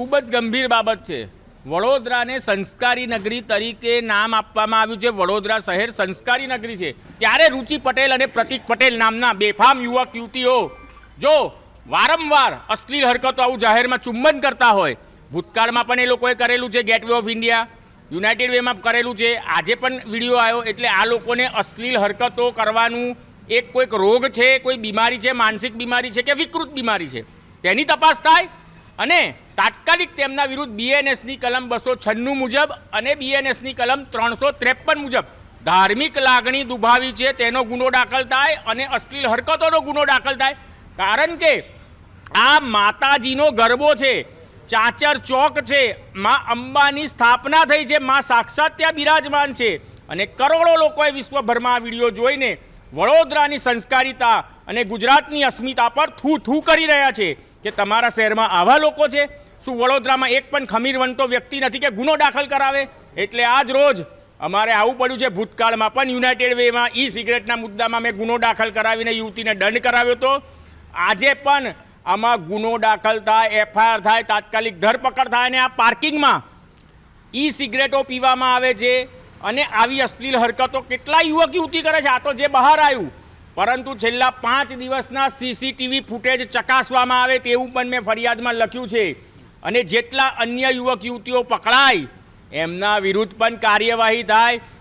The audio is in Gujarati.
ખૂબ જ ગંભીર બાબત છે. વડોદરાને સંસ્કારી નગરી તરીકે નામ આપવામાં આવ્યું છે. વડોદરા શહેર સંસ્કારી નગરી છે. ત્યારે રુચિ પટેલ અને પ્રતિક પટેલ નામના બેફામ યુવક યુવતીઓ જો વારંવાર અશ્લીલ હરકતો આવું જાહેરમાં ચુંબન કરતા હોય, ભૂતકાળમાં પણ એ લોકોએ કરેલું છે ગેટવે ઓફ ઇન્ડિયા યુનાઇટેડ વેમાં કરેલું છે. આજે પણ વીડિયો આવ્યો એટલે આ લોકોને અશ્લીલ હરકતો કરવાનું એક કોઈક રોગ છે, કોઈ બીમારી છે, માનસિક બીમારી છે કે વિકૃત બીમારી છે. તેની તપાસ થાય અને તાત્કાલિક તેમના વિરુદ્ધ બીએનએસની કલમ બસો છન્નું મુજબ અને બીએનએસની કલમ ત્રણસો ત્રેપન મુજબ ધાર્મિક લાગણી દુભાવી છે, તેનો ગુનો દાખલ થાય અને અશ્લીલ હરકતોનો ગુનો દાખલ થાય. કારણ કે આ માતાજીનો ગરબો છે, ચાચર ચોક છે, માં અંબાની સ્થાપના થઈ છે, માં સાક્ષાત ત્યાં બિરાજમાન છે. અને કરોડો લોકોએ વિશ્વભરમાં આ વીડિયો જોઈને વડોદરાની સંસ્કારિતા અને ગુજરાતની અસ્મિતા પર થૂ થૂ કરી રહ્યા છે કે તમારા શહેરમાં આવા લોકો છે? શું વડોદરામાં એક પણ ખમીરવંતો વ્યક્તિ નથી કે ગુનો દાખલ કરાવે? એટલે આજ રોજ અમારે આવું પડ્યું છે, ભૂતકાળમાં પણ યુનાઇટેડ વેમાં ઈ સિગરેટના મુદ્દામાં મેં ગુનો દાખલ કરાવીને યુવતીને દંડ કરાવ્યો હતો આજે પણ આમાં ગુનો દાખલ થાય, એફઆઈઆર થાય, તાત્કાલિક ધરપકડ થાય અને આ પાર્કિંગમાં ઈ સિગરેટો પીવામાં આવે છે. અને આવી અશ્લીલ હરકતો કેટલા યુવક યુવતી કરે છે? આ તો જે બહાર આવ્યું. પરંતુ છેલ્લા પાંચ દિવસના સીસીટીવી ફૂટેજ ચકાસવામાં આવે તેવું પણ મેં ફરિયાદમાં લખ્યું છે. અને જેટલા અન્ય યુવક યુવતીઓ પકડાય, એમના વિરુદ્ધ પણ કાર્યવાહી થાય